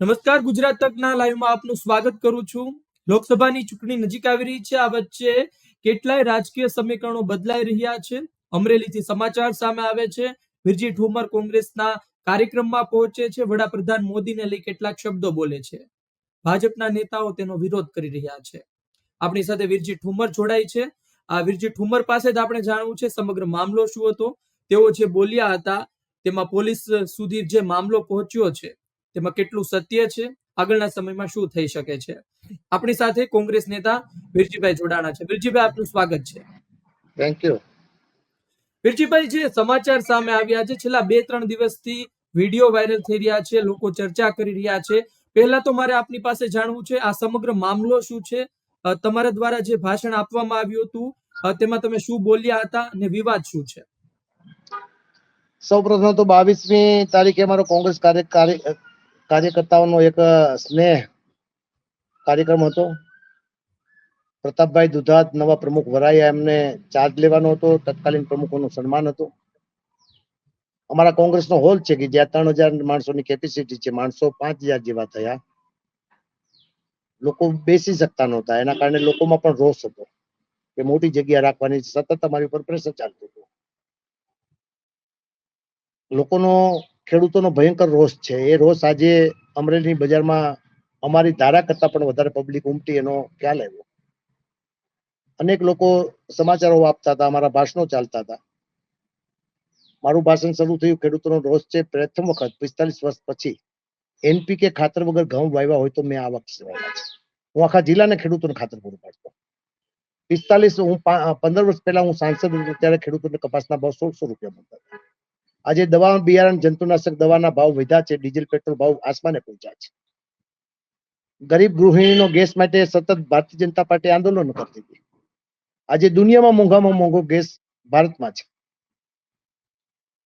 નમસ્કાર, ગુજરાત તકના લાઈવમાં આપનું સ્વાગત કરું છું. લોકસભાની ચૂંટણી નજીક આવી રહી છે. આ વચ્ચે કેટલાય રાજકીય સમીકરણો બદલાઈ રહ્યા છે. અમરેલીથી સમાચાર સામે આવે છે. વિરજી ઠુમર કોંગ્રેસના કાર્યક્રમમાં પહોંચે છે. વડાપ્રધાન મોદીને લઈ કેટલાક શબ્દો બોલે છે. ભાજપના નેતાઓ તેનો વિરોધ કરી રહ્યા છે. આપણી સાથે વિરજી ઠુમર જોડાય છે. આ વિરજી ઠુમર પાસે જ આપણે જાણવું છે સમગ્ર મામલો શું હતો? તેઓ જે બોલ્યા હતા, તેમાં પોલીસ સુધી જે મામલો પહોંચ્યો છે તેમાં કેટલું સત્ય છે? આગળના સમયમાં શું થઈ શકે છે? આપણી સાથે કોંગ્રેસ નેતા વિરજીભાઈ જોડાણા છે. વિરજીભાઈ આપનું સ્વાગત છે. થેન્ક યુ વિરજીભાઈ જે સમાચાર સામે આવ્યા છે છેલ્લા બે ત્રણ દિવસથી વીડિયો વાયરલ થઈ રહ્યા છે લોકો ચર્ચા કરી રહ્યા છે. પહેલા તો મારે આપની પાસે જાણવું છે આ સમગ્ર મામલો શું છે? તમારા દ્વારા જે ભાષણ આપવામાં આવ્યું હતું તેમાં તમે શું બોલ્યા હતા અને વિવાદ શું છે? સૌ પ્રથમ તો બાવીસમી તારીખે મારો કોંગ્રેસ કાર્ય- કાર્યકર્તાઓનો એક સ્નેહ કાર્યક્રમ હતો. પ્રતાપભાઈ દુધાત નવા પ્રમુખ વરાયા એમને ચાર્જ લેવાનો હતો. તત્કાલીન પ્રમુખોનું સન્માન હતું. અમારા કોંગ્રેસનો હોલ છે કે જ્યાં ત્રણ હજાર માણસોની કેપેસિટી છે, માણસો પાંચ હજાર જેવા થયા. લોકો બેસી શકતા નહોતા. એના કારણે લોકોમાં પણ રોષ હતો કે મોટી જગ્યા રાખવાની સતત અમારી ઉપર પ્રેશર ચાલતું હતું. લોકોનો ખેડૂતોનો ભયંકર રોષ છે. એ રોષ આજે અમરેલીની બજારમાં અમારી ધારા કરતા પણ વધારે પબ્લિક ઉમટી એનો ખ્યાલ આવ્યો. અનેક લોકો સમાચારો આપતા હતા, અમારા ભાષણો ચાલતા હતા. મારું ભાષણ શરૂ થયું ખેડૂતોનો રોષ છે. પ્રથમ વખત પિસ્તાલીસ વર્ષ પછી એનપીકે ખાતર વગર ઘઉં વાવ્યા હોય તો મેં આ વખતે હું આખા જિલ્લાને ખેડૂતોને ખાતર પૂરું પાડતો. પિસ્તાલીસ, હું પંદર વર્ષ પહેલા હું સાંસદ હતો, ત્યારે ખેડૂતોને કપાસના ભાવ સોળસો રૂપિયા મળતા હતા. આજે દવા, બિયારણ, જંતુનાશક દવાના ભાવ વધ્યા છે. ડીઝલ, પેટ્રોલ ભાવ આસમાને પહોંચ્યા છે. ગરીબ ગૃહિણીનો ગેસ માટે સતત ભારતીય જનતા પાર્ટી આંદોલન કરતી હતી આજે દુનિયામાં મોંઘામાં મોંઘો ગેસ ભારતમાં છે.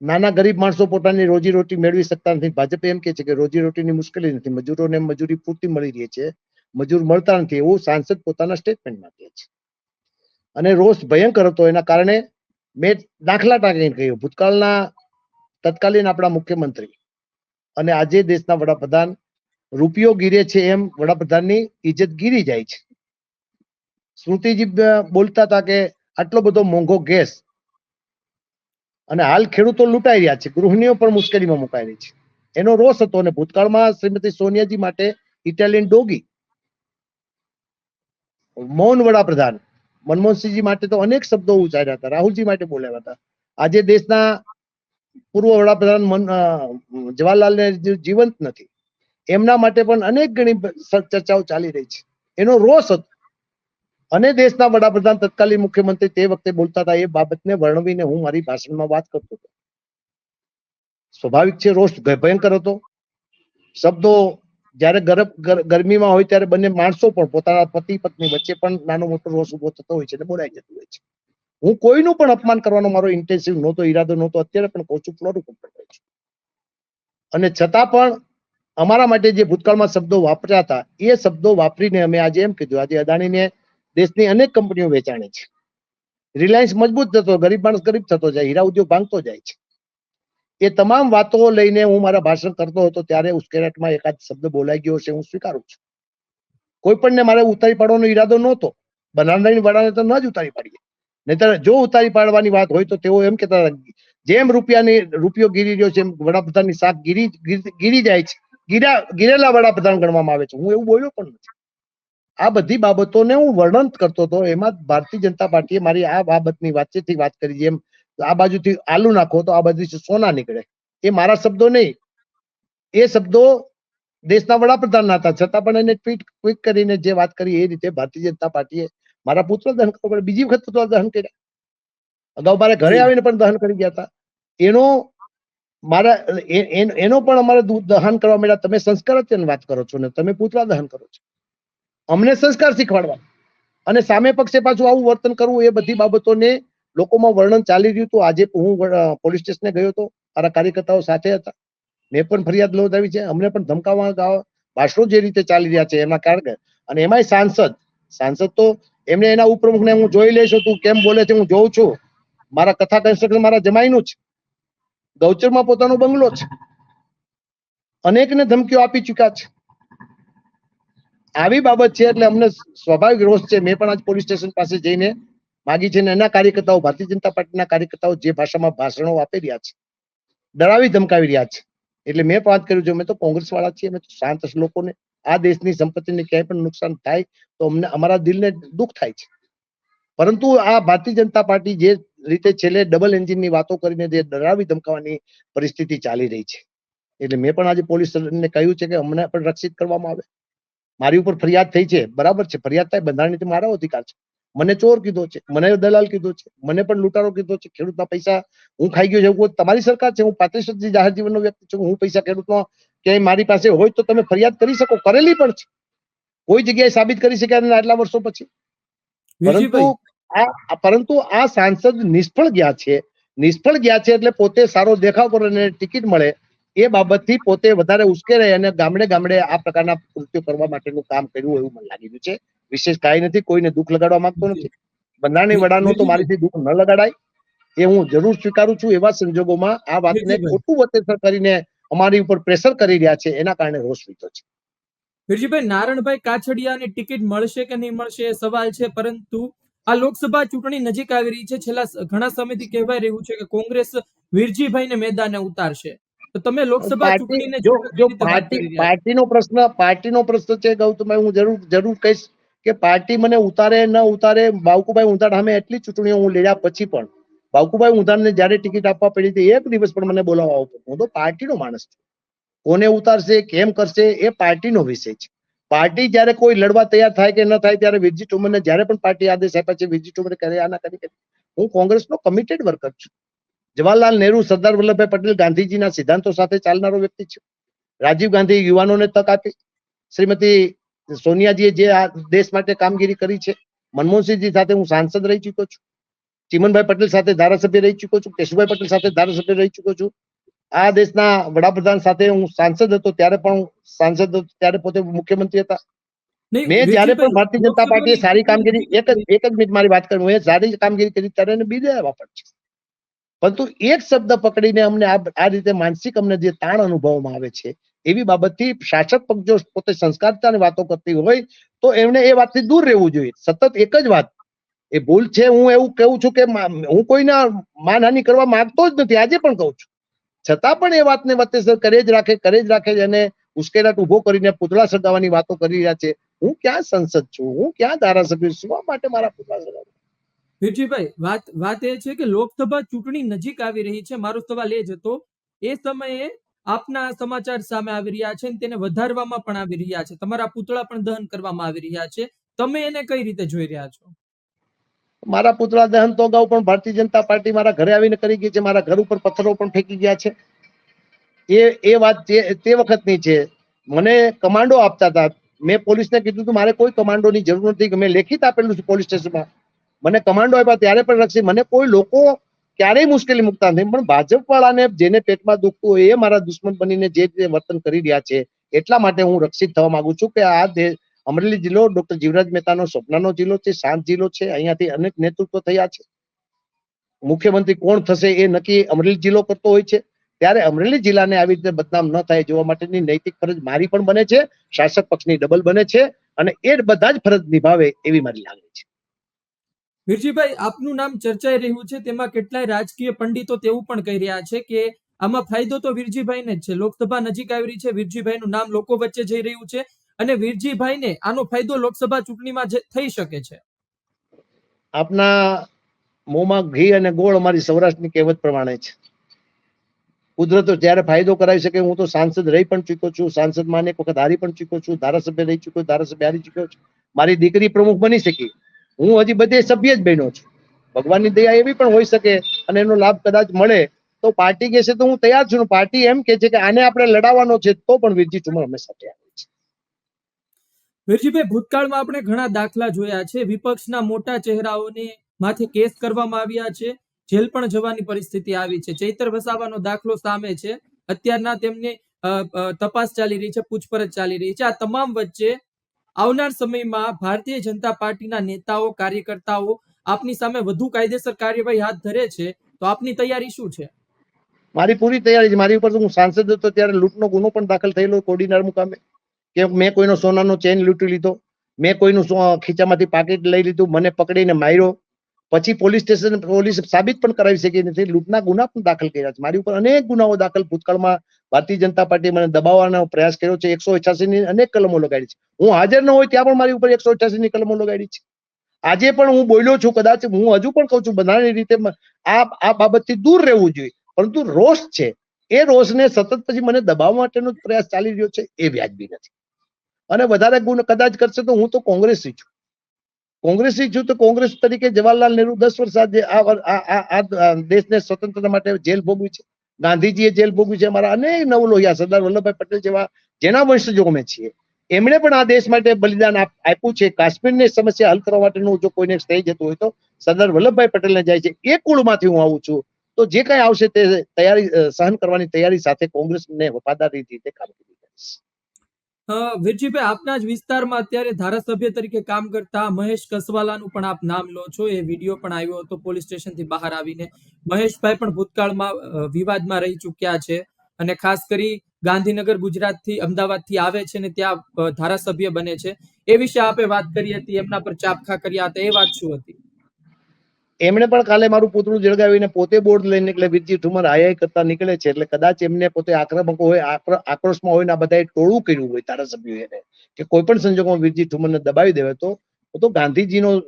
નાના ગરીબ માણસો પોતાની રોજી રોટી મેળવી શકતા નથી. ભાજપ એમ કે છે કે રોજી રોટીની મુશ્કેલી નથી. મજૂરોને મજૂરી પૂરતી મળી રહી છે. મજૂર મળતા નથી એવું સાંસદ પોતાના સ્ટેટમેન્ટમાં કહે છે. અને રોષ ભયંકર હતો. એના કારણે મેં દાખલા ટાંકીને કહ્યું. ભૂતકાળના તત્કાલીન આપણા મુખ્યમંત્રી અને આજે દેશના વડાપ્રધાન રૂપિયો ગીરે છે એમ વડાપ્રધાનની ઇજ્જત ગીરી જાય છે. સ્મૃતિજી બોલતા હતા કે આટલો બધો મોંઘો ગેસ અને હાલ ખેડૂતો લૂંટાઈ રહ્યા છે, ગૃહિણીઓ પણ મુશ્કેલીમાં મુકાઈ રહી છે. એનો રોષ હતો અને ભૂતકાળમાં શ્રીમતી સોનિયાજી માટે ઇટાલિયન ડોગી મૌન વડાપ્રધાન મનમોહનસિંહજી માટે તો અનેક શબ્દો ઉચ્ચાર્યા હતા, રાહુલજી માટે બોલ્યા હતા. આજે દેશના પૂર્વ વડાપ્રધાન જવાહરલાલ નહેરુ જીવંત નથી. એમના માટે પણ અનેક ઘણી ચર્ચાઓ ચાલી રહી છે. એનો રોષ હતો. અને દેશના વડાપ્રધાન તત્કાલીન મુખ્યમંત્રી તે વખતે બોલતા હતા, એ બાબતને વર્ણવીને હું મારી ભાષણમાં વાત કરતો હતો. સ્વાભાવિક છે, રોષ ભયંકર હતો. શબ્દો જ્યારે ગરમ ગરમીમાં હોય ત્યારે બંને માણસો પણ પોતાના પતિ પત્ની વચ્ચે પણ નાનો મોટો રોષ ઊભો થતો હોય છે અને બોલાઈ જતું હોય છે. હું કોઈનું પણ અપમાન કરવાનો મારો ઇન્ટેન્સિવ નહોતો, ઈરાદો નહોતો, અત્યારે પણ કહું છું, ફ્લોર ઉપર કહું છું. અને છતાં પણ અમારા માટે જે ભૂતકાળમાં શબ્દો વાપર્યા હતા, એ શબ્દો વાપરીને અમે આજે એમ કીધું, આજે અદાણીને દેશની અનેક કંપનીઓ વેચાણી છે. રિલાયન્સ મજબૂત થતો, ગરીબ માણસ ગરીબ થતો જાય, હીરા ઉદ્યોગ ભાંગતો જાય છે. એ તમામ વાતો લઈને હું મારા ભાષણ કરતો હતો, ત્યારે ઉશ્કેરાટમાં એકાદ શબ્દ બોલાઈ ગયો છે હું સ્વીકારું છું. કોઈ પણને મારે ઉતારી પાડવાનો ઈરાદો નહોતો. બનારનારી વડાને તો ન જ ઉતારી પાડીએ. નહીતર જો ઉતારી પાડવાની વાત હોય તો તેઓ એમ કેતા જેમ રૂપિયાની, રૂપિયો ગીરી રહ્યો છે, એમ વડાપ્રધાનની શાખ ગીરી, ગીરી- જાય છે. ગીરા, ગીરેલા વડાપ્રધાન ગણવામાં આવે છે. હું એવું બોલ્યો પણ નથી. આ બધી બાબતોને હું વર્ણન કરતો હતો. એમાં ભારતીય જનતા પાર્ટીએ મારી આ બાબતની વાતચીતથી વાત કરી જેમ આ બાજુથી આલુ નાખો તો આ બાજુથી સોના નીકળે. એ મારા શબ્દો નહીં. એ શબ્દો દેશના વડાપ્રધાન હતા. છતાં પણ એને ટ્વીટ ક્વિક કરીને જે વાત કરી એ રીતે ભારતીય જનતા પાર્ટીએ મારા પુત્ર દહન કરવા પડે બીજી વખત પુત્ર દહન કર્યા. અગાઉ મારે ઘરે આવીને પણ દહન કરી ગયા હતા. એનો મારા એનો પણ અમારે દહન કરવા મળ્યા. તમે સંસ્કાર વાત કરો છો ને તમે પુતળા દહન કરો છો. અમને સંસ્કાર શીખવાડવા. અને સામે પક્ષે પાછું આવું વર્તન કરવું એ બધી બાબતોને લોકોમાં વર્ણન ચાલી રહ્યું હતું. આજે હું પોલીસ સ્ટેશને ગયો હતો. મારા કાર્યકર્તાઓ સાથે હતા. મેં પણ ફરિયાદ નોંધાવી છે. અમને પણ ધમકાવવા ગાવા ભાષણો જે રીતે ચાલી રહ્યા છે એના કારણે. અને એમાંય સાંસદ સાંસદ તો એમને એના ઉપપ્રમુખને હું જોઈ લઈશ, તું કેમ બોલે છે હું જોઉં છું. મારા કથા કન્સ્ટ્રક્શન મારા જમાઈનું છે ગૌચરમાં પોતાનો બંગલો છે અનેકને ધમકીઓ આપી ચુક્યા છે. આવી બાબત છે એટલે અમને સ્વાભાવિક રોષ છે. મેં પણ આજ પોલીસ સ્ટેશન પાસે જઈને માગી છે ને એના કાર્યકર્તાઓ, ભારતીય જનતા પાર્ટીના કાર્યકર્તાઓ જે ભાષામાં ભાષણો આપી રહ્યા છે, ડરાવી ધમકાવી રહ્યા છે. એટલે મેં વાત કર્યું છે અમે તો કોંગ્રેસ વાળા છીએ અમે તો શાંત લોકોને આ દેશની સંપત્તિને ક્યાંય પણ નુકસાન થાય તો અમને અમારા દિલને દુઃખ થાય છે. પરંતુ આ ભારતીય જનતા પાર્ટી જે રીતે છેલ્લે ડબલ એન્જિનની વાતો કરીને જે ડરાવી ધમકાવાની પરિસ્થિતિ ચાલી રહી છે. એટલે મેં પણ આજે પોલીસ ને કહ્યું છે કે અમને પણ રક્ષિત કરવામાં આવે. મારી ઉપર ફરિયાદ થઈ છે. બરાબર છે. ફરિયાદ થાય બંધારણની મારો અધિકાર છે. મને ચોર કીધો છે. મને દલાલ કીધો છે. મને પણ લૂંટારો કીધો છે. ખેડૂતના પૈસા હું ખાઈ ગયો છું. તમારી સરકાર છે? હું પાંત્રીસ જાહેર જીવનનો વ્યક્તિ છું. હું પૈસા ખેડૂતનો ક્યાંય મારી પાસે હોય તો તમે ફરિયાદ કરી શકો. કરેલી પણ છે. કોઈ જગ્યાએ સાબિત કરી શક્યા નથી આટલા વર્ષો પછી. પરંતુ આ પરંતુ આ સાંસદ નિષ્ફળ ગયા છે. નિષ્ફળ ગયા છે એટલે પોતે સારો દેખાવ કરે અને ટિકિટ મળે એ બાબતથી પોતે વધારે ઉશ્કેરે અને ગામડે ગામડે આ પ્રકારના કૃત્યો કરવા માટેનું કામ કર્યું એવું મને લાગી રહ્યું છે. વિશેષ કાંઈ નથી કોઈને દુઃખ લગાડવા માંગતો નથી. બંધારણી વડાનો તો મારીથી દુઃખ ન લગાડાય. એ હું જરૂર સ્વીકારું છું એવા સંજોગોમાં આ વાતને. ખોટું વતેસર કરીને અમારી ઉપર પ્રેશર કરી રહ્યા છે એના કારણે રોષ વીતો છે. વીરજીભાઈ નારણભાઈ કાછડિયાને ટિકિટ મળશે કે નહીં મળશે એ સવાલ છે પરંતુ આ લોકસભા ચૂંટણી નજીક આવી રહી છે. છેલ્લા ઘણા સમયથી કહેવાય રહ્યું છે કે કોંગ્રેસ વીરજીભાઈને મેદાને ઉતારશે. તો તમે લોકસભા ચૂંટણીને જો પાર્ટી પાર્ટીનો પ્રશ્ન પાર્ટીનો પ્રશ્ન છે ગૌતમભાઈ હું જરૂર જરૂર કહીશ કે પાર્ટી મને ઉતારે ન ઉતારે બાવકુભાઈ ઉંધાડ સામે એટલી ચૂંટણીઓ હું લડ્યા પછી પણ બાવકુભાઈ ઉંધાડને જયારે ટિકિટ આપવા પડી હતી, એક દિવસ પણ મને બોલાવવા આવતો હું તો પાર્ટીનો માણસ છું. કોને ઉતારશે, કેમ કરશે, એ પાર્ટીનો વિષય છે. પાર્ટી જયારે કોઈ લડવા તૈયાર થાય કે ન થાય, ત્યારે વિરજી ઠુમરને જ્યારે પણ પાર્ટી આદેશ આપ્યા છે, વિરજી ઠુમરે કરે આના કરી. હું કોંગ્રેસનો કમિટેડ વર્કર છું. જવાહરલાલ નહેરુ, સરદાર વલ્લભભાઈ પટેલ ગાંધીજીના સિદ્ધાંતો સાથે ચાલનારો વ્યક્તિ છે. રાજીવ ગાંધી યુવાનોને તક આપી. શ્રીમતી સોનિયાજીએ જે આ દેશ માટે કામગીરી કરી છે, મનમોહનસિંહજી સાથે હું સાંસદ રહી ચૂક્યો છું. ચિમનભાઈ પટેલ સાથે ધારાસભ્ય રહી ચૂક્યો છું કેશુભાઈ પટેલ સાથે ધારાસભ્ય રહી ચૂક્યો છું. આ દેશના વડાપ્રધાન સાથે હું સાંસદ હતો ત્યારે પણ સાંસદ હતો ત્યારે પોતે મુખ્યમંત્રી હતા. મેં જયારે પણ ભારતીય જનતા પાર્ટીએ સારી કામગીરી એક જ એક જ મિનિટ મારી વાત કરું એ સારી કામગીરી કરી ત્યારે એને બિરદાવવા પણ છે. પરંતુ એક શબ્દ પકડીને અમને આ આ રીતે માનસિક અમને જે તાણ અનુભવવામાં આવે છે એવી બાબતથી શાસક પક્ષ જો પોતે સંસ્કારતાની વાતો કરતી હોય તો એમને એ વાતથી દૂર રહેવું જોઈએ. સતત એક જ વાત એ ભૂલ છે, હું એવું કહું છું કે હું કોઈના માનહાનિ કરવા માંગતો જ નથી, આજે પણ કહું છું. છતાં પણ એ વાતને વચ્ચે કરે જ રાખે, કરે જ રાખે અને ઉશ્કેરાટ ઊભો કરીને પૂતળા સળગાવવાની વાતો કરી રહ્યા છે. હું ક્યાં સંસદ છું? હું ક્યાં ધારાસભ્ય છું? માટે મારા પૂતળા સળગાવવા વીરજીભાઈ, વાત વાત એ છે કે લોકસભા ચૂંટણી નજીક આવી રહી છે. મારો સવાલ એ જ હતો. એ સમયે આપના સમાચાર સામે આવી રહ્યા છે તેને વધારવામાં પણ આવી રહ્યા છે. તમારા પૂતળા પણ દહન કરવામાં આવી રહ્યા છે. તમે એને કઈ રીતે જોઈ રહ્યા છો? મારા પુતળા દહન તો અગાઉ પણ ભારતીય જનતા પાર્ટી મારા ઘરે આવીને કરી ગઈ છે. મારા ઘર ઉપર પથ્થરો પણ ફેંકી ગયા છે. એ એ વાત તે વખતની છે. મને કમાન્ડો આપતા હતા. મેં પોલીસને કીધું હતું મારે કોઈ કમાન્ડોની જરૂર નથી મેં લેખિત આપેલું છે પોલીસ સ્ટેશનમાં. મને કમાન્ડો આપ્યા, ત્યારે પણ રક્ષી મને કોઈ લોકો ક્યારેય મુશ્કેલી મુકતા નથી. પણ ભાજપ વાળાને જેને પેટમાં દુખતું હોય એ મારા દુશ્મન બનીને જે રીતે વર્તન કરી રહ્યા છે, એટલા માટે હું રક્ષિત થવા માંગુ છું કે આ અમરેલી જિલ્લો ડોક્ટર જીવરાજ મહેતાનો સ્વપ્નનો જિલ્લો છે, શાંત જિલ્લો છે, અહીંયાથી અનેક નેતૃત્વ થયા છે. મુખ્યમંત્રી કોણ થશે એ નક્કી અમરેલી જિલ્લો કરતો હોય છે. ત્યારે અમરેલી જિલ્લાને આવી રીતે બદનામ ન થાય જોવા માટેની નૈતિક ફરજ મારી પણ બને છે, શાસક પક્ષની ડબલ બને છે અને એ બધા જ ફરજ નિભાવે એવી મારી લાગણી છે. વીરજીભાઈ, આપનું નામ ચર્ચાઈ રહ્યું છે, તેમાં કેટલાય રાજકીય પંડિતો તેવું પણ કહી રહ્યા છે કે આમાં ફાયદો તો વિરજીભાઈને જ છે. લોકસભા નજીક આવી રહી છે, વીરજીભાઈનું નામ લોકો વચ્ચે જઈ રહ્યું છે. અને વીરજીભાઈને આનો ફાયદો લોકસભા ચૂંટણીમાં થઈ શકે છે. આપના મોંમાં ઘી અને ગોળ અમારી સૌરાષ્ટ્રની કહેવત પ્રમાણે છે. કુદરતો જ્યારે ફાયદો કરાવી શકે, હું તો સાંસદ રહી પણ ચૂક્યો છું સાંસદમાં અનેક વખત હારી પણ ચૂક્યો છું, ધારાસભ્ય રહી ચૂક્યો, ધારાસભ્ય હારી ચૂક્યો છું, મારી દીકરી પ્રમુખ બની શકી. હું હજી બધે સભ્ય જ બન્યો છું. ભગવાનની દયા એવી પણ હોઈ શકે અને એનો લાભ કદાચ મળે, તો પાર્ટી કહેશે તો હું તૈયાર છું. પાર્ટી એમ કે છે કે આને આપણે લડાવવાનો છે, તો પણ વીરજી ચુમર હંમેશા તૈયાર વીરજીભાઈ, ભૂતકાળમાં આપણે ઘણા દાખલા જોયા છે. વિપક્ષના મોટા ચહેરાઓને માથે કેસ કરવામાં આવ્યા છે. જેલ પણ જવાની પરિસ્થિતિ આવી છે. ચૈતર વસાવાનો દાખલો સામે છે. અત્યારના તેમની તપાસ ચાલી રહી છે, પૂછપરછ ચાલી રહી છે. આ તમામ વચ્ચે આવનાર સમયમાં ભારતીય જનતા પાર્ટીના નેતાઓ, કાર્યકર્તાઓ આપની સામે વધુ કાયદેસર કાર્યવાહી હાથ ધરે છે. તો આપની તૈયારી શું છે? મારી પૂરી તૈયારી છે. મારી ઉપર હું સાંસદ હતો ત્યારે લૂંટનો ગુનો પણ દાખલ થયેલો કોડીનાર મુકામે. કે મેં કોઈનો સોનાનો ચેન લૂંટી લીધો, મેં કોઈનું ખીચામાંથી પાકીટ લઈ લીધું, મને પકડીને માર્યો. પછી પોલીસ સ્ટેશન, પોલીસ સાબિત પણ કરાવી શકી નથી. લૂંટના ગુના પણ દાખલ કર્યા છે. મારી ઉપર અનેક ગુનાઓ દાખલ ભૂતકાળમાં ભારતીય જનતા પાર્ટી મને દબાવવાનો પ્રયાસ કર્યો છે. એકસો અઠ્યાસી ની અનેક કલમો લગાડી છે. હું હાજર ન હોય ત્યાં પણ મારી ઉપર એકસો ની કલમો લગાડી છે. આજે પણ હું બોલ્યો છું, કદાચ હું હજુ પણ કહું છું, બધાની રીતે આ આ બાબતથી દૂર રહેવું જોઈએ. પરંતુ રોષ છે. એ રોષને સતત પછી મને દબાવવા માટેનો પ્રયાસ ચાલી રહ્યો છે. એ વ્યાજબી નથી. અને વધારે ગુણ કદાચ કરશે તો હું તો કોંગ્રેસી છું. કોંગ્રેસી છું તો કોંગ્રેસ તરીકે જવાહરલાલ નહેરુ દસ વર્ષ આ દેશને સ્વતંત્રતા માટે જેલ ભોગવી છે. ગાંધીજીએ જેલ ભોગવી છે અમારા અનેક નવલોહિયા, સરદાર વલ્લભભાઈ પટેલ જેવા, જેના વંશજો અમે છીએ. એમણે પણ આ દેશ માટે બલિદાન આપ્યું છે. કાશ્મીરની સમસ્યા હલ કરવા માટેનું જો કોઈને થઈ જતું હોય તો સરદાર વલ્લભભાઈ પટેલને જાય છે. એ કુળમાંથી હું આવું છું. તો જે કઈ આવશે તે તૈયારી સહન કરવાની તૈયારી સાથે કોંગ્રેસને વફાદારી રીતે કામગીરી કરીશ વીરજીભાઈ, આપના જ વિસ્તારમાં અત્યારે ધારાસભ્ય તરીકે કામ કરતા મહેશ કસવાલાનું પણ આપ નામ લો છો. એ વીડિયો પણ આવ્યો હતો પોલીસ સ્ટેશનથી બહાર આવીને. મહેશભાઈ પણ ભૂતકાળમાં વિવાદમાં રહી ચૂક્યા છે અને ખાસ કરી ગાંધીનગર ગુજરાતથી, અમદાવાદથી આવે છે ને ત્યાં ધારાસભ્ય બને છે. એ વિશે આપે વાત કરી હતી, એમના પર ચાપખા કર્યા હતા. એ વાત શું હતી? એમણે પણ કાલે મારું પૂતળું જળગાવીને પોતે બોર્ડ લઈને એટલે વીરજી ઠુમર આઈ કરતા નીકળે છે એટલે કદાચ એમને પોતે આક્રમકો હોય, આક્ર- આક્રોશમાં હોય ને આ બધાએ ટોળું કર્યું હોય ધારાસભ્યો એને. કે કોઈ પણ સંજોગોમાં વીરજી ઠુમરને દબાવી દેવે તો તો ગાંધીજીનો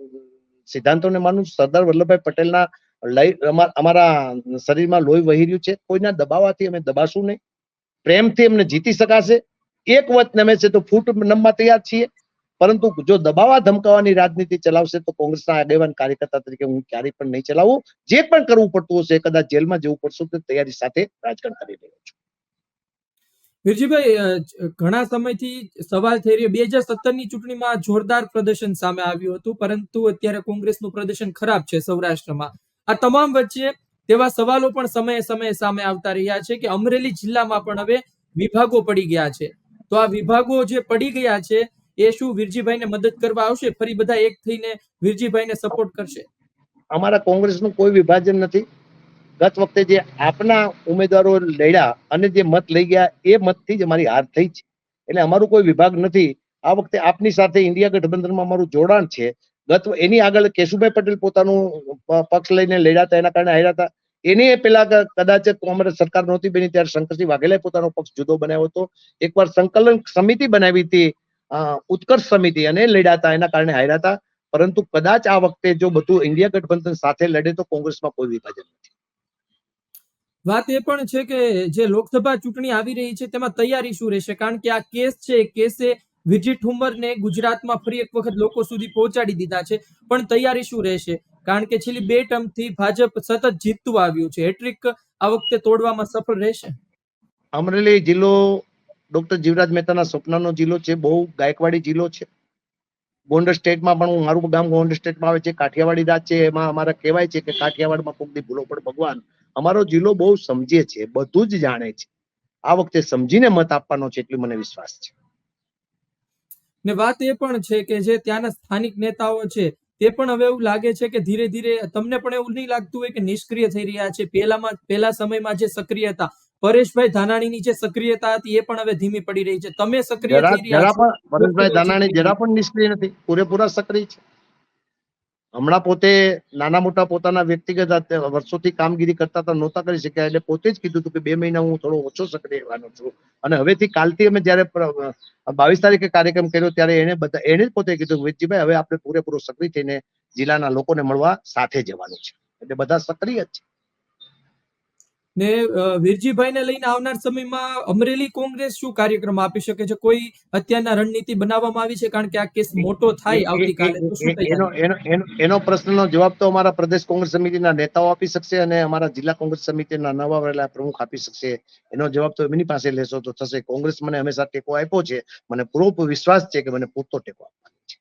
સિદ્ધાંતોને માનું સરદાર વલ્લભભાઈ પટેલના લઈ, અમા- અમારા શરીરમાં લોહી વહી રહ્યું છે. કોઈના દબાવવાથી અમે દબાશું નહીં. પ્રેમથી એમને જીતી શકાશે. એક વત નમે છે તો ફૂટ નમવા તૈયાર છીએ. પરંતુ જો દબાવવા ધમકાવાની રાજનીતિ ચલાવશે તો કોંગ્રેસના આગેવાન કાર્યકર્તા તરીકે હું ક્યારેય પણ નહીં ચલાવું. જે પણ કરવું પડતું હશે કદાચ જેલમાં જવું પડશે, તે તૈયારી સાથે રાજકારણ કરી રહ્યો છું. વિરજીભાઈ ઘણા સમયથી સવાલ થઈ રહ્યો. બે હજાર સત્તરની ચૂંટણીમાં જોરદાર પ્રદર્શન સામે આવ્યું હતું, પરંતુ અત્યારે કોંગ્રેસનું પ્રદર્શન ખરાબ છે સૌરાષ્ટ્રમાં. આ તમામ વચ્ચે તેવા સવાલો પણ સમયે સમયે સામે આવતા રહ્યા છે કે અમરેલી જિલ્લામાં પણ હવે વિભાગો પડી ગયા છે. તો આ વિભાગો જે પડી ગયા છે એ શું વીરજીભાઈને મદદ કરવા આવશે? ફરી બધા એક થઈને વિરજીભાઈને સપોર્ટ કરશે. અમારા કોંગ્રેસનું કોઈ વિભાજન નથી. ગત વખતે જે આપના ઉમેદવારો લડ્યા અને જે મત લઈ ગયા, એ મતથી જ અમારી હાર થઈ છે. એટલે અમારું કોઈ વિભાગ નથી. આ વખતે આપની સાથે ઇન્ડિયા ગઠબંધનમાં અમારું જોડાણ છે. ગત એની આગળ કેશુભાઈ પટેલ પોતાનું પક્ષ લઈને લડ્યા હતા, એના કારણે હાર્યા હતા. એની પેલા કદાચ કોંગ્રેસ સરકાર નહોતી બની, ત્યારે શંકરસિંહ વાઘેલાએ પોતાનો પક્ષ જુદો બનાવ્યો હતો. એકવાર સંકલન સમિતિ બનાવી હતી ઉત્કર્ષ સમિતિ અને લડ્યા એના કારણે હાર્યા હતા. પરંતુ કદાચ આ વખતે જો બધું ઇન્ડિયા ગઠબંધન સાથે લડે તો કોંગ્રેસમાં કોઈ વિભાજન નથી. વાત એ પણ છે કે જે લોકસભા ચૂંટણી આવી રહી છે તેમાં તૈયારી શું રહેશે? કારણ કે આ કેસ છે કેસે વિજય ઠુમ્મરને ગુજરાતમાં ફરી એક વખત લોકો સુધી પહોંચાડી દીધા છે. પણ તૈયારી શું રહેશે? કારણ કે છેલ્લી બે ટર્મથી ભાજપ સતત જીતતું આવ્યું છે. હેટ્રિક આ વખતે તોડવામાં સફળ રહેશે? અમરેલી જિલ્લો ડોક્ટર જીવરાજ મહેતાના સપનાનો જિલ્લો છે, બહુ ગાયકવાડી જિલ્લો છે. ગોંડલ સ્ટેટમાં પણ મારું ગામ ગોંડલ સ્ટેટમાં આવે છે, કાઠિયાવાડી રાજ છે, એમાં અમારા કહેવાય છે કે કાઠિયાવાડમાં કોકની ભૂલો પણ ભગવાન. અમારો જિલ્લો બહુ સમજે છે, બધું જ જાણે છે. આ વખતે સમજીને મત આપવાનો છે એટલું મને વિશ્વાસ છે. ને વાત એ પણ છે કે જે ત્યાંના સ્થાનિક નેતાઓ છે, તે પણ હવે એવું લાગે છે કે ધીરે ધીરે તમને પણ એવું નહીં લાગતું હોય કે નિષ્ક્રિય થઈ રહ્યા છે. પહેલામાં, પહેલા સમયમાં જે સક્રિય હતા પરેશભાઈ ધાનાણીની જે સક્રિયતા હતી એ પણ હવે ધીમી પડી રહી છે. તમે સક્રિય પરેશભાઈ ધાનાણી જરા પણ નિષ્ક્રિય નથી. પૂરેપૂરા સક્રિય છે. હમણાં પોતે નાના મોટા પોતાના વ્યક્તિગત વર્ષોથી કામગીરી કરતા હતા નહોતા કરી શક્યા. એટલે પોતે જ કીધું હતું કે બે મહિના હું થોડો ઓછો સક્રિય રહેવાનો છું. અને હવેથી કાલથી અમે જયારે બાવીસ તારીખે કાર્યક્રમ કર્યો ત્યારે એને બધા એને જ પોતે કીધું વેદજીભાઈ હવે આપણે પૂરેપૂરો સક્રિય થઈને જિલ્લાના લોકોને મળવા સાથે જવાનું છે. એટલે બધા સક્રિય જ છે. ને વીરજીભાઈને લઈને આવનાર સમયમાં અમરેલી કોંગ્રેસ શું કાર્યક્રમ આપી શકે છે? કોઈ અત્યારના રણનીતિ બનાવવામાં આવી છે? કારણ કે આ કેસ મોટો થાય આવતીકાલે? એનો એનો એનો એનો પ્રશ્નનો જવાબ તો અમારા પ્રદેશ કોંગ્રેસ સમિતિના નેતાઓ આપી શકશે અને અમારા જિલ્લા કોંગ્રેસ સમિતિના નવા વરેલા પ્રમુખ આપી શકશે. એનો જવાબ તો એમની પાસે લેશો તો થશે. કોંગ્રેસ મને હંમેશા ટેકો આપ્યો છે. મને પૂરો વિશ્વાસ છે કે મને પૂરતો ટેકો આપવાનો છે.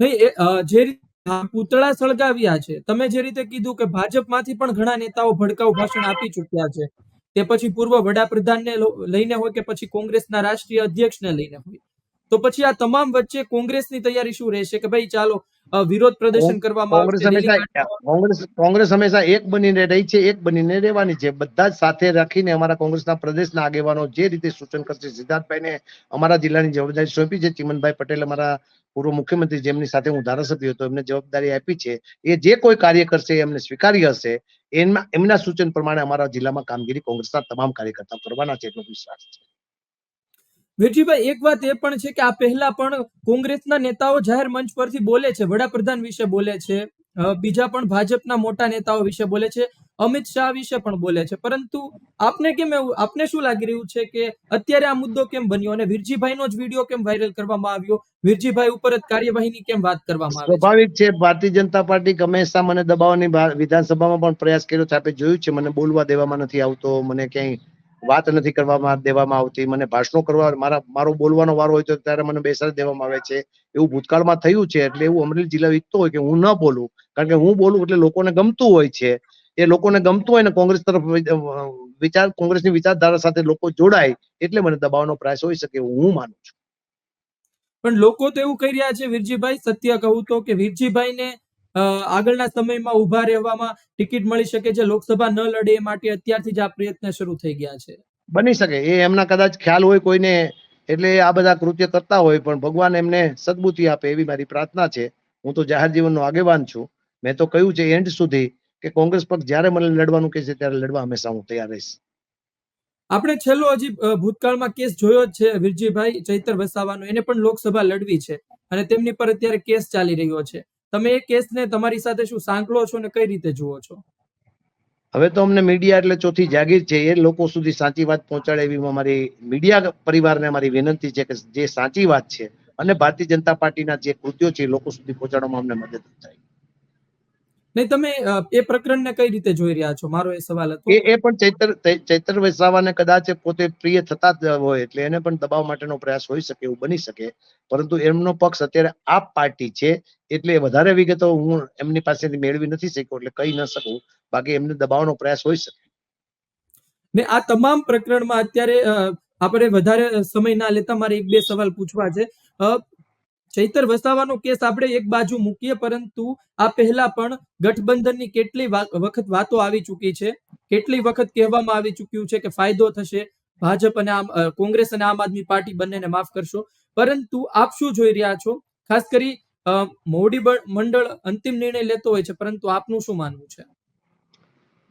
નહીં જે રીતે પૂતળા સળગાવ્યા છે. તમે જે રીતે કીધું કે ભાજપમાંથી પણ ઘણા નેતાઓ ભડકાઉ ભાષણ આપી ચૂક્યા છે, તે પછી પૂર્વ વડાપ્રધાનને લઈને હોય કે પછી કોંગ્રેસના રાષ્ટ્રીય અધ્યક્ષને લઈને હોય. તો પછી આ તમામ વચ્ચે કોંગ્રેસની તૈયારી શું રહેશે કે ભાઈ ચાલો વિરોધ પ્રદર્શન કરવામાં કોંગ્રેસ હંમેશા કોંગ્રેસ કોંગ્રેસ હંમેશા એક બનીને રહી છે એક બનીને રહેવાની છે. બધા જ સાથે રાખીને અમારા કોંગ્રેસના પ્રદેશના આગેવાનો જે રીતે સૂચન કરશે સિદ્ધાર્થભાઈને અમારા જિલ્લાની જવાબદારી સોંપી છે. ચિમનભાઈ પટેલ અમારા પૂર્વ મુખ્યમંત્રી જેમની સાથે હું ધારાસભ્ય હતો એમને જવાબદારી આપી છે. એ જે કોઈ કાર્ય કરશે એમને સ્વીકાર્ય હશે. એમના એમના સૂચન પ્રમાણે અમારા જિલ્લામાં કામગીરી કોંગ્રેસના તમામ કાર્યકર્તા કરવાના છે એટલો વિશ્વાસ છે. વીરજીભાઈ એક વાત એ પણ છે કે આ પહેલા પણ કોંગ્રેસના નેતાઓ જાહેર મંચ પરથી બોલે છે, વડાપ્રધાન વિશે બોલે છે બીજા પણ ભાજપના મોટા નેતાઓ વિશે બોલે છે, અમિત શાહ વિશે પણ બોલે છે. પરંતુ આપને કેમ એવું, આપને શું લાગી રહ્યું છે કે અત્યારે આ મુદ્દો કેમ બન્યો અને વીરજીભાઈનો જ વીડિયો કેમ વાયરલ કરવામાં આવ્યો? વીરજીભાઈ ઉપર જ કાર્યવાહીની કેમ વાત કરવામાં આવી સ્વાભાવિક છે, ભારતીય જનતા પાર્ટી હંમેશા મને દબાવવાની વિધાનસભામાં પણ પ્રયાસ કર્યો છે. આપણે જોયું છે, મને બોલવા દેવામાં નથી આવતો, મને ક્યાંય વાત નથી કરવામાં દેવામાં આવતી, મને ભાષણો કરવા, મારા, મારો બોલવાનો વારો હોય તો ત્યારે મને બેસાડી દેવામાં આવે છે. એવું ભૂતકાળમાં થયું છે એટલે એવું અમરેલી જિલ્લા ઈચ્છતો હોય કે હું ન બોલું, કારણ કે હું બોલું એટલે લોકોને ગમતું હોય છે. એ લોકોને ગમતું હોય ને કોંગ્રેસ તરફ વિચાર, કોંગ્રેસની વિચારધારા સાથે લોકો જોડાય એટલે મને દબાવવાનો પ્રયાસ હોઈ શકે હું માનું છું. પણ લોકો તો એવું કહી રહ્યા છે, વીરજીભાઈ સત્ય કહું તો કે વીરજીભાઈને આગળના સમયમાં ઊભા રહેવામાં ટિકિટ મળી શકે છે. લોકસભા ન લડે એ માટે અત્યારથી જ આ પ્રયત્ન શરૂ થઈ ગયા છે. બની શકે. એ એમના કદાચ ખ્યાલ હોય કોઈને એટલે આ બધા કૃત્ય કરતા હોય પણ ભગવાન એમને સદબુદ્ધિ આપે એવી મારી પ્રાર્થના છે. હું તો જાહેર જીવનનો આગેવાન છું. મેં તો કહ્યું છે એન્ડ સુધી કે કોંગ્રેસ પક્ષ જ્યારે મને લડવાનું કહેશે ત્યારે લડવા હંમેશા હું તૈયાર રહીશ. આપણે છેલ્લો હજી ભૂતકાળમાં કેસ જોયો જ છે વિરજીભાઈ ચૈતર વસાવાનો. એને પણ લોકસભા લડવી છે અને તેમની પર અત્યારે કેસ ચાલી રહ્યો છે. તમે એ કેસને તમારી સાથે શું સાંકળો છો ને કઈ રીતે જુઓ છો? હવે તો અમને મીડિયા એટલે ચોથી જાગીર છે, એ લોકો સુધી સાચી વાત પહોંચાડે એવી મારી મીડિયા પરિવારને મારી વિનંતી છે કે જે સાચી વાત છે અને ભારતીય જનતા પાર્ટીના જે કૃત્યો છે એ લોકો સુધી પહોંચાડવામાં અમને મદદ થાય. નહીં તમે એ એ પ્રકરણને કઈ રીતે જોઈ રહ્યા છો? મારો એ સવાલ હતો. એ એ પણ ચૈતર ચૈતર વસાવાને કદાચ પોતે પ્રિય થતા જ હોય એટલે એને પણ દબાવ માટેનો પ્રયાસ હોઈ શકે એવું બની શકે. પરંતુ એમનો પક્ષ અત્યારે આપ પાર્ટી છે એટલે વધારે વિગતો હું એમની પાસેથી મેળવી નથી શક્યો એટલે કહી ન શકું. બાકી એમને દબાવવાનો પ્રયાસ હોઈ શકે. ને આ તમામ પ્રકરણમાં અત્યારે આપણે વધારે સમય ના લેતા મારે એક બે સવાલ પૂછવા છે. ચૈતર વસાવાનો કેસ આપણે એક બાજુ મૂકીએ, પરંતુ આ પહેલા પણ ગઠબંધનની કેટલી વખત વાતો આવી ચૂકી છે? કેટલી વખત કહેવામાં આવી ચૂક્યું છે કે ફાયદો થશે? ભાજપ અને આમ કોંગ્રેસ અને આમ આદમી પાર્ટી બંનેને માફ કરશો. પરંતુ આપ શું જોઈ રહ્યા છો? ખાસ કરી મોવડી મંડળ અંતિમ નિર્ણય લેતો હોય છે, પરંતુ આપનું શું માનવું છે?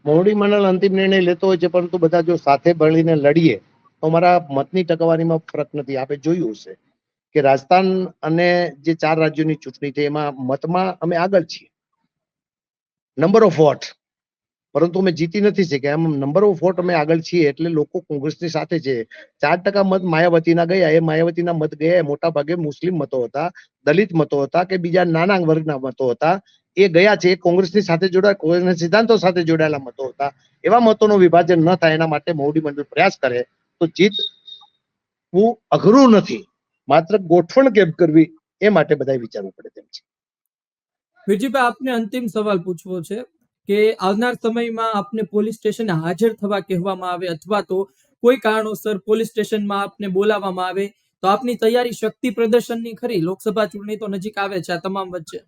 મોવડી મંડળ અંતિમ નિર્ણય લેતો હોય છે, પરંતુ બધા જો સાથે ભળીને લડીએ, તો મારા મતની ટકાવારીમાં ફરક નથી. આપણે જોયું હશે. કે રાજસ્થાન અને જે ચાર રાજ્યોની ચૂંટણી છે, એમાં મતમાં અમે આગળ છીએ. નંબર ઓફ વોટ પરંતુ અમે જીતી નથી શક્યા. એમ નંબર ઓફ વોટ અમે આગળ છીએ એટલે લોકો કોંગ્રેસની સાથે છે. ચાર ટકા મત માયાવતીના ગયા. એ માયાવતીના મત ગયા મોટા ભાગે મુસ્લિમ મતો હતા, દલિત મતો હતા કે બીજા નાના વર્ગના મતો હતા. એ ગયા છે. કોંગ્રેસની સાથે જોડાયા. કોંગ્રેસના સિદ્ધાંતો સાથે જોડાયેલા મતો હતા. એવા મતોનું વિભાજન ન થાય એના માટે મોવડી મંડળ પ્રયાસ કરે. તો જીત અઘરું નથી. માત્ર ગોઠવણ કેમ કરવી એ માટે બધાએ વિચારવું પડે તેમ છે. વિજયભાઈ આપને અંતિમ સવાલ પૂછવો છે કે આવનાર સમયમાં આપને પોલીસ સ્ટેશને હાજર થવા કહેવામાં આવે અથવા તો કોઈ કારણોસર પોલીસ સ્ટેશનમાં આપને બોલાવવામાં આવે તો આપની તૈયારી શક્તિ પ્રદર્શનની ખરી? લોકસભા ચૂંટણી તો નજીક આવે છે આ તમામ વચ્ચે.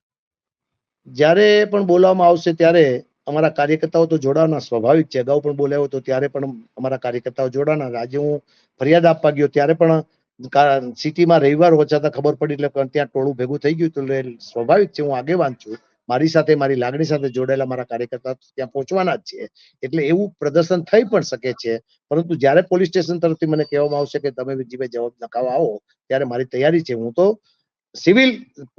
જ્યારે પણ બોલાવવામાં આવશે ત્યારે અમારા કાર્યકર્તાઓ તો જોડાવાના સ્વાભાવિક છે. અગાઉ પણ બોલાવ્યો તો ત્યારે પણ અમારા કાર્યકર્તાઓ જોડાના આજે હું ફરિયાદ આપવા ગયો ત્યારે પણ સિટીમાં રવિવાર હોવા છતાં ખબર પડી એટલે ત્યાં ટોળું ભેગું થઈ ગયું હતું. સ્વાભાવિક છે, હું આગેવાન છું. મારી સાથે, મારી લાગણી સાથે જોડાયેલા મારા કાર્યકર્તા ત્યાં પહોંચવાના જ છે. એટલે એવું પ્રદર્શન થઈ પણ શકે છે. પરંતુ જ્યારે પોલીસ સ્ટેશન તરફથી મને કહેવામાં આવશે કે તમે જીવે જવાબ નખાવા આવો, ત્યારે મારી તૈયારી છે. હું તો સિવિલ,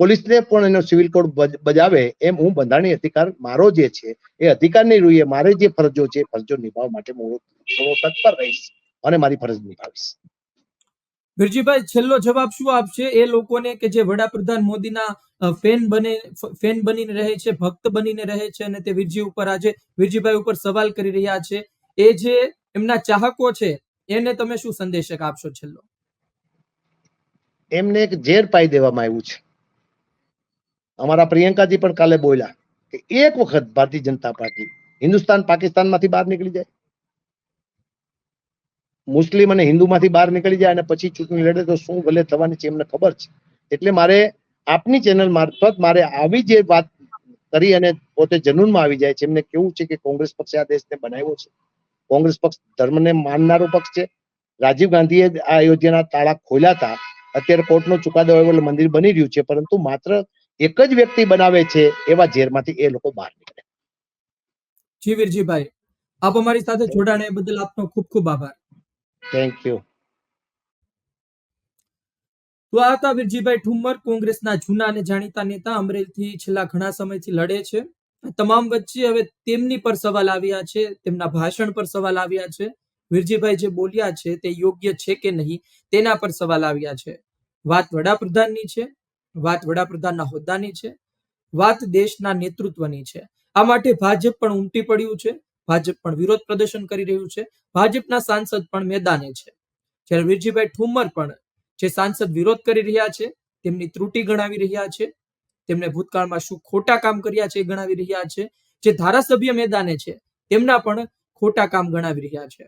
પોલીસને પણ એનો સિવિલ કોડ બજાવે એમ હું બંધારણીય અધિકાર, મારો જે છે, એ અધિકાર નહીં રહીએ મારે જે ફરજો છે ફરજો નિભાવવા માટે હું તત્પર રહીશ અને મારી ફરજ નિભાવીશ. વિરજીભાઈ, છેલ્લો જવાબ શું આપશે? એ લોકોને કે જે વડાપ્રધાન મોદીના ફેન બને ફેન બનીને રહે છે, ભક્ત બનીને રહે છે અને તે વિરજી ઉપર આજે, વિરજીભાઈ ઉપર સવાલ કરી રહ્યા છે. એ જે એમના ચાહકો છે, એને તમે શું સંદેશ આપશો છેલ્લો? એમને એક ઝેર પાઈ દેવામાં આવ્યું છે. અમારા પ્રિયંકાજી પણ કાલે બોલ્યા કે એક વખત ભારતીય જનતા પાર્ટી હિન્દુસ્તાન પાકિસ્તાનમાંથી બહાર નીકળી જાય. મુસ્લિમ અને હિન્દુમાંથી બહાર નીકળી જાય અને પછી ચૂંટણી લડે તો શું ભલે થવાની છે એમને ખબર છે. એટલે મારે આપની ચેનલ મારફત મારે આવી જે વાત કરી અને પોતે જનૂનમાં આવી જાય છે. એમને કેવું છે કે કોંગ્રેસ પક્ષે આ દેશને બનાવ્યો છે? કોંગ્રેસ પક્ષ ધર્મને માનનારો પક્ષ છે. રાજીવ ગાંધીએ આ અયોધ્યાના તાળા ખોલ્યા હતા. અત્યારે કોર્ટનો ચુકાદો આવ્યો મંદિર બની રહ્યું છે, પરંતુ માત્ર એક જ વ્યક્તિ બનાવે છે એવા ઝેરમાંથી એ લોકો બહાર નીકળે. જી વીરજીભાઈ, આપ અમારી સાથે જોડાણ એ બદલ આપનો ખૂબ ખૂબ આભાર. થેન્ક યુ તો આ હતા વિરજીભાઈ ઠુમ્મર, કોંગ્રેસના જૂના અને જાણીતા નેતા. અમરેલીથી છેલ્લા ઘણા સમયથી લડે છે. તમામ વચ્ચે હવે તેમની પર સવાલ આવ્યા છે, તેમના ભાષણ પર સવાલ આવ્યા છે. વિરજીભાઈ જે બોલ્યા છે તે યોગ્ય છે કે નહીં, તેના પર સવાલ આવ્યા છે. વાત વડાપ્રધાનની છે, વાત વડાપ્રધાનના હોદ્દાની છે, વાત દેશના નેતૃત્વની છે. આ માટે ભાજપ પણ ઉમટી પડ્યું છે. ભાજપ પણ વિરોધ પ્રદર્શન કરી રહ્યું છે. ભાજપના સાંસદ પણ મેદાને છે. જ્યારે વીરજીભાઈ ઠુમર પણ જે સાંસદ વિરોધ કરી રહ્યા છે, તેમની ત્રુટિ ગણાવી રહ્યા છે. તેમણે ભૂતકાળમાં શું ખોટા કામ કર્યા છે એ ગણાવી રહ્યા છે. જે ધારાસભ્ય મેદાને છે, તેમના પણ ખોટા કામ ગણાવી રહ્યા છે.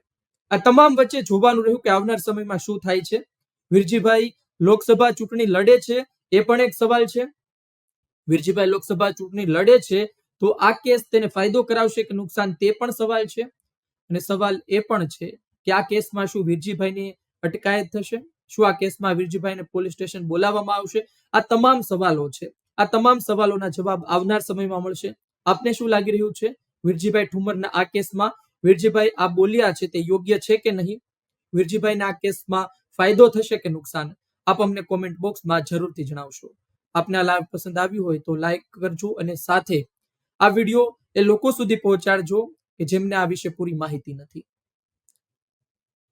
આ તમામ વચ્ચે જોવાનું રહ્યું કે આવનાર સમયમાં શું થાય છે. વીરજીભાઈ લોકસભા ચૂંટણી લડે છે એ પણ એક સવાલ છે. વીરજીભાઈ લોકસભા ચૂંટણી લડે છે તો આ કેસ તેને ફાયદો કરાવશે કે નુકસાન તે પણ સવાલ છે? અને સવાલ એ પણ છે કે આ કેસમાં શું વિરજીભાઈની અટકાયત થશે? શું આ કેસમાં વિરજીભાઈને પોલીસ સ્ટેશન બોલાવવામાં આવશે? આ તમામ સવાલો છે. આ તમામ સવાલોના જવાબ આવનાર સમયમાં મળશે. આપને શું લાગી રહ્યું છે? વિરજીભાઈ ઠુમરના આ કેસમાં વિરજીભાઈ આ બોલ્યા છે તે યોગ્ય છે કે નહીં? વિરજીભાઈના આ કેસમાં ફાયદો થશે કે નુકસાન? આપ અમને કોમેન્ટ બોક્સમાં જરૂરથી જણાવશો. આપને આ લાઈવ પસંદ આવ્યું હોય તો લાઈક કરજો અને સાથે આ વીડિયો એ લોકો સુધી પહોંચાડજો કે જેમને આ વિશે પૂરી માહિતી નથી.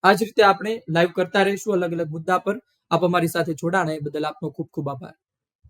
આ જ રીતે આપણે લાઈવ કરતા રહીશું અલગ અલગ મુદ્દા પર. આપ અમારી સાથે જોડાણા. એ બદલ આપનો ખૂબ ખૂબ આભાર.